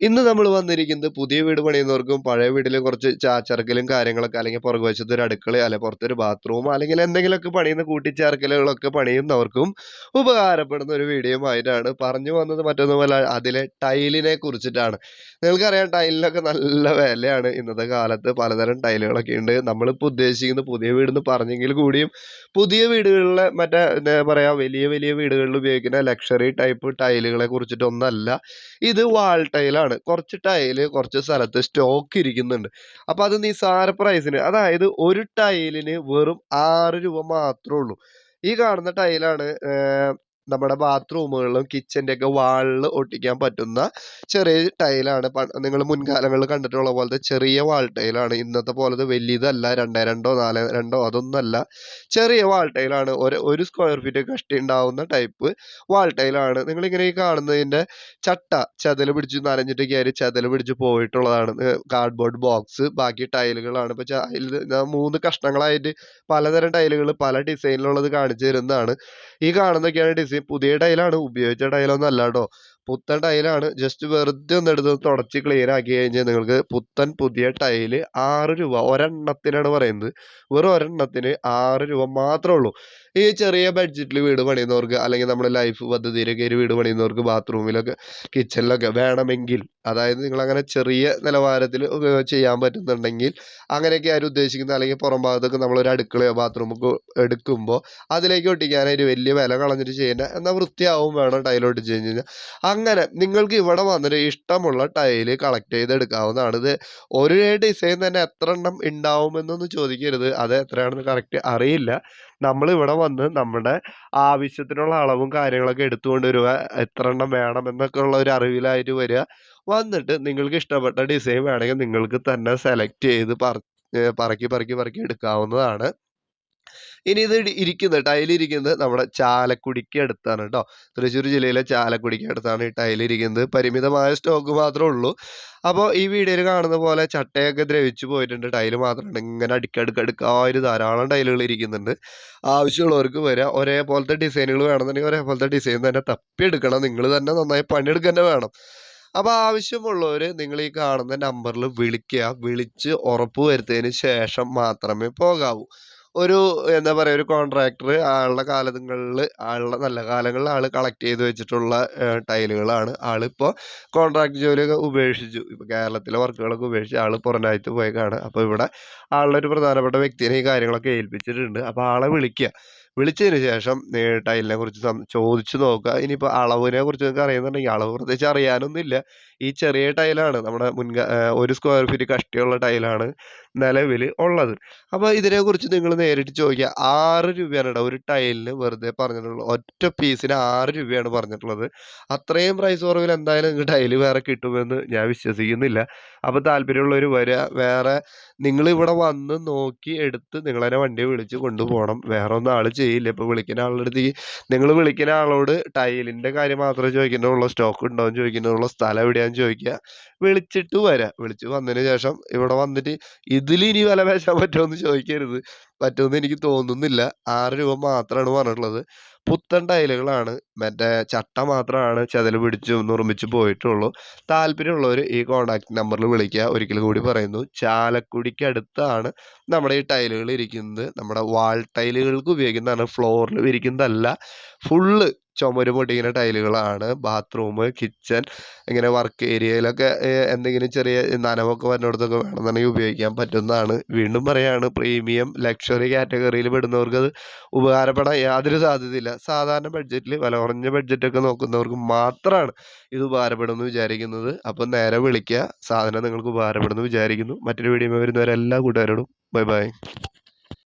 ഇന്ന് നമ്മൾ വന്നിരിക്കുന്നത് പുതിയ വീട് പണിയുന്നവർക്കും പഴയ വീട്ടിൽ കുറച്ച് ചാച്ചറക്കലും കാര്യങ്ങളൊക്കെ അല്ലെങ്കിൽ പുറകുവശത്ത് ഒരു അടുക്കള അല്ലെങ്കിൽ പുറത്തൊരു ബാത്റൂം അല്ലെങ്കിൽ എന്തെങ്കിലുമൊക്കെ പണിയുന്ന കൂട്ടിച്ചേർക്കലുകളൊക്കെ പണിയുന്നവർക്കും ഉപകാരപ്പെടുന്ന ഒരു വീഡിയോ ആയിട്ടാണ് പറഞ്ഞു വന്നത്. മറ്റൊന്നുമല്ല അതിലെ ടൈലിനെ കുറിച്ചിട്ടാണ്. നിങ്ങൾക്കറിയാം ടൈലിനൊക്കെ നല്ല വിലയാണ് ഇന്നത്തെ കാലത്ത്. പലതരം ടൈലുകളൊക്കെ ഉണ്ട്. നമ്മളിപ്പോൾ ഉദ്ദേശിക്കുന്നത് പുതിയ വീട് വീടെന്ന് പറഞ്ഞെങ്കിൽ കൂടിയും പുതിയ വീടുകളിലെ മറ്റേ എന്താ പറയുക വലിയ വലിയ വീടുകളിൽ ഉപയോഗിക്കുന്ന ലക്ഷറി ടൈപ്പ് ടൈലുകളെ കുറിച്ചിട്ടൊന്നല്ല. ഇത് വാൾ ടൈലാണ് കുറച്ച് ടൈൽ കുറച്ച് സ്ഥലത്ത് സ്റ്റോക്ക് ഇരിക്കുന്നുണ്ട്. അപ്പോൾ അത് നിസാര പ്രൈസിന് അതായത് ഒരു ടൈലിന് വെറും ആറ് രൂപ മാത്രമേ ഉള്ളൂ. ഈ കാണുന്ന ടൈലാണ് ഏർ നമ്മുടെ ബാത്റൂമുകളിലും കിച്ചന്റെ ഒക്കെ വാളിൽ ഒട്ടിക്കാൻ പറ്റുന്ന ചെറിയ ടൈലാണ്. നിങ്ങൾ മുൻകാലങ്ങളിൽ കണ്ടിട്ടുള്ള പോലത്തെ ചെറിയ വാൾ ടൈലാണ്. ഇന്നത്തെ പോലത്തെ വലിയതല്ല. രണ്ടേ രണ്ടോ നാല് രണ്ടോ അതൊന്നല്ല. ചെറിയ വാൾ ടൈലാണ്. ഒരു ഒരു സ്ക്വയർ ഫീറ്റ് കഷ്ടി ഉണ്ടാവുന്ന ടൈപ്പ് വാൾ ടൈലാണ്. നിങ്ങളിങ്ങനെ ഈ കാണുന്നതിന്റെ ചട്ട ചതൽ പിടിച്ച് നനഞ്ഞിട്ട് കയറി ചതൽ പിടിച്ച് പോയിട്ടുള്ളതാണ്. കാർഡ്ബോർഡ് ബോക്സ് ബാക്കി ടൈലുകളാണ്. ഇപ്പോൾ മൂന്ന് കഷ്ണങ്ങളായിട്ട് പലതരം ടൈലുകൾ പല ഡിസൈനിലുള്ളത് കാണിച്ചു തരുന്നതാണ്. ഈ കാണുന്നതൊക്കെയാണ് ഡിസൈൻ പുതിയ ടൈലാണ് ഉപയോഗിച്ച ടൈലൊന്നും അല്ല കേട്ടോ പുത്തൻ ടൈലാണ് ജസ്റ്റ് വെറുതെ ഒന്ന് എടുത്ത് തുടച്ച് ക്ലിയർ ആക്കി കഴിഞ്ഞാൽ നിങ്ങൾക്ക് പുത്തൻ പുതിയ ടൈൽ ആറ് രൂപ ഒരെണ്ണത്തിനാണ് പറയുന്നത്. വെറും ഒരെണ്ണത്തിന് ആറ് രൂപ മാത്രമേ ഉള്ളൂ. ഈ ചെറിയ ബഡ്ജറ്റിൽ വീട് പണിയുന്നവർക്ക് അല്ലെങ്കിൽ നമ്മുടെ ലൈഫ് പദ്ധതിയിലൊക്കെ ഒരു വീട് പണിയുന്നവർക്ക് ബാത്റൂമിലൊക്കെ കിച്ചണിലൊക്കെ വേണമെങ്കിൽ അതായത് നിങ്ങൾ അങ്ങനെ ചെറിയ നിലവാരത്തിൽ ചെയ്യാൻ പറ്റുന്നുണ്ടെങ്കിൽ അങ്ങനെയൊക്കെ ആരും ഉദ്ദേശിക്കുന്നത് അല്ലെങ്കിൽ പുറം ഭാഗത്തൊക്കെ നമ്മളൊരു അടുക്കളയോ ബാത്റൂമൊക്കെ എടുക്കുമ്പോൾ അതിലേക്ക് ഒട്ടിക്കാനായിട്ട് വലിയ വില കളഞ്ഞിട്ട് ചെയ്യേണ്ട എന്നാൽ വൃത്തിയാവും വേണം ടൈൽ ഒട്ടിച്ച് കഴിഞ്ഞ് കഴിഞ്ഞാൽ. അങ്ങനെ നിങ്ങൾക്ക് ഇവിടെ വന്നിട്ട് ഇഷ്ടമുള്ള ടൈൽ കളക്ട് ചെയ്തെടുക്കാവുന്നതാണ്. ഇത് ഒരു ഡിസൈൻ തന്നെ എത്ര എണ്ണം ഉണ്ടാവുമെന്നൊന്നും ചോദിക്കരുത്. അത് എത്രയാണെന്ന് കറക്റ്റ് അറിയില്ല. നമ്മൾ ഇവിടെ വന്ന് നമ്മുടെ ആവശ്യത്തിനുള്ള അളവും കാര്യങ്ങളൊക്കെ എടുത്തുകൊണ്ട് വരിക. എത്ര എണ്ണം വേണം എന്നൊക്കെ ഉള്ള ഒരു അറിവിലായിട്ട് വരിക. വന്നിട്ട് നിങ്ങൾക്ക് ഇഷ്ടപ്പെട്ട ഡിസൈൻ വേണമെങ്കിൽ നിങ്ങൾക്ക് തന്നെ സെലക്ട് ചെയ്ത് പറക്കി പറക്കി പറക്കി എടുക്കാവുന്നതാണ്. ഇനി ഇത് ഇരിക്കുന്നത് ടൈലിരിക്കുന്നത് നമ്മുടെ ചാലക്കുടിക്ക് അടുത്താണ് കേട്ടോ തൃശ്ശൂർ ജില്ലയിലെ ചാലക്കുടിക്ക് അടുത്താണ് ഈ ടൈലിരിക്കുന്നത് പരിമിതമായ സ്റ്റോക്ക് മാത്രമേ ഉള്ളൂ. അപ്പോൾ ഈ വീഡിയോയിൽ കാണുന്ന പോലെ ചട്ടയൊക്കെ ദ്രവിച്ചു പോയിട്ടുണ്ട്. ടൈൽ മാത്രമാണ് ഇങ്ങനെ അടുക്കടുക്കടുക്കായിട്ട് ധാരാളം ടൈലുകൾ ഇരിക്കുന്നുണ്ട്. ആവശ്യമുള്ളവർക്ക് വരിക ഒരേപോലത്തെ ഡിസൈനുകൾ വേണമെന്നുണ്ടെങ്കിൽ ഒരേപോലത്തെ ഡിസൈൻ തന്നെ തപ്പിയെടുക്കണം. നിങ്ങൾ തന്നെ നന്നായി പണിയെടുക്കുക തന്നെ വേണം. അപ്പോൾ ആവശ്യമുള്ളവർ നിങ്ങൾ ഈ കാണുന്ന നമ്പറിൽ വിളിക്കുക വിളിച്ച് ഉറപ്പ് വരുത്തിയതിന് ശേഷം മാത്രമേ പോകാവൂ. ഒരു എന്താ പറയുക ഒരു കോൺട്രാക്ടർ ആളുടെ കാലങ്ങളിൽ ആളുടെ നല്ല കാലങ്ങളിൽ ആൾ കളക്ട് ചെയ്ത് വെച്ചിട്ടുള്ള ടൈലുകളാണ്. ആളിപ്പോൾ കോൺട്രാക്ട് ജോലിയൊക്കെ ഉപേക്ഷിച്ചു. ഇപ്പോൾ കേരളത്തിലെ വർക്കുകളൊക്കെ ഉപേക്ഷിച്ച് ആൾ പുറം രാജ്യത്ത് പോയേക്കാണ് അപ്പോൾ ഇവിടെ ആളുടെ ഒരു പ്രധാനപ്പെട്ട വ്യക്തിനെ ഈ കാര്യങ്ങളൊക്കെ ഏൽപ്പിച്ചിട്ടുണ്ട്. അപ്പോൾ ആളെ വിളിക്കുക വിളിച്ചതിന് ശേഷം ടൈലിനെ കുറിച്ച് ചോദിച്ചു നോക്കുക ഇനിയിപ്പോൾ അളവിനെ കുറിച്ച് നിങ്ങൾക്ക് അറിയുന്നുണ്ടെങ്കിൽ അളവ് പ്രത്യേകിച്ച് അറിയാനൊന്നുമില്ല. ഈ ചെറിയ ടൈലാണ്. നമ്മുടെ മുൻകാ ഒരു സ്ക്വയർ ഫീറ്റ് കഷ്ടിയുള്ള ടൈലാണ്. നിലവിൽ ഉള്ളത്. അപ്പോൾ ഇതിനെക്കുറിച്ച് നിങ്ങൾ നേരിട്ട് ചോദിക്കുക ആറ് രൂപയാണ് ഒരു ടൈലിന് വെറുതെ പറഞ്ഞിട്ടുള്ളത്. ഒറ്റ പീസിന് ആറ് രൂപയാണ് പറഞ്ഞിട്ടുള്ളത്. അത്രയും പ്രൈസ് കുറവിൽ എന്തായാലും നിങ്ങൾക്ക് ടൈൽ വേറെ കിട്ടുമെന്ന് ഞാൻ വിശ്വസിക്കുന്നില്ല. അപ്പോൾ താല്പര്യമുള്ളവർ വരിക വേറെ നിങ്ങൾ ഇവിടെ വന്ന് നോക്കി എടുത്ത് നിങ്ങളെ വണ്ടി വിളിച്ച് കൊണ്ടുപോകണം. വേറെ ഒന്നും ആൾ ചെയ്യില്ല. ഇപ്പോൾ വിളിക്കുന്ന ആളുടെ അടുത്തേക്ക് നിങ്ങൾ വിളിക്കുന്ന ആളോട് ടൈലിന്റെ കാര്യം മാത്രമേ ചോദിക്കുന്നുള്ളൂ. സ്റ്റോക്ക് ഉണ്ടോ എന്ന് ചോദിക്കുന്നുള്ളൂ. സ്ഥലം എവിടെയാണെന്ന് ചോദിക്കുക വിളിച്ചിട്ട് വരാം. വിളിച്ച് വന്നതിന് ശേഷം ഇവിടെ വന്നിട്ട് ഇതിൽ ഇനി വില പറ്റുമോ എന്ന് ചോദിക്കരുത്. പറ്റുമെന്ന് എനിക്ക് തോന്നുന്നില്ല. ആറ് രൂപ മാത്രമാണ് പറഞ്ഞിട്ടുള്ളത്. പുത്തൻ ടൈലുകളാണ്. മറ്റേ ചട്ട മാത്രമാണ് ചതൽ പിടിച്ച് നിർമ്മിച്ച് പോയിട്ടുള്ളൂ. താല്പര്യമുള്ളവർ ഈ കോൺടാക്ട് നമ്പറിൽ വിളിക്കുക. ഒരിക്കൽ കൂടി പറയുന്നു. ചാലക്കുടിക്ക് അടുത്താണ് നമ്മുടെ ഈ ടൈലുകൾ ഇരിക്കുന്നത്. നമ്മുടെ വാൾ ടൈലുകൾക്ക് ഉപയോഗിക്കുന്നതാണ്. ഫ്ലോറിൽ വിരിക്കുന്നതല്ല. ഫുള്ള് ചുമര് പൊട്ടിക്കുന്ന ടൈലുകളാണ്. ബാത്റൂം കിച്ചൺ ഇങ്ങനെ വർക്ക് ഏരിയയിലൊക്കെ എന്തെങ്കിലും ചെറിയ നനവൊക്കെ വരുന്നിടത്തൊക്കെ വേണമെന്നുണ്ടെങ്കിൽ ഉപയോഗിക്കാൻ പറ്റുന്നതാണ്. വീണ്ടും പറയാണ് പ്രീമിയം ലക്ഷറി കാറ്റഗറിയിൽ പെടുന്നവർക്ക് അത് ഉപകാരപ്പെടാൻ യാതൊരു സാധ്യതയില്ല. സാധാരണ ബഡ്ജറ്റിൽ വില കുറഞ്ഞ ബഡ്ജറ്റൊക്കെ നോക്കുന്നവർക്ക് മാത്രമാണ് ഇത് ഉപകാരപ്പെടുമെന്ന് വിചാരിക്കുന്നത്. അപ്പം നേരെ വിളിക്കുക സാധനം നിങ്ങൾക്ക് ഉപകാരപ്പെടുമെന്ന് വിചാരിക്കുന്നു. മറ്റൊരു വീഡിയോ വരുന്നവരെല്ലാ കൂട്ടുകാരോടും ബൈ ബൈ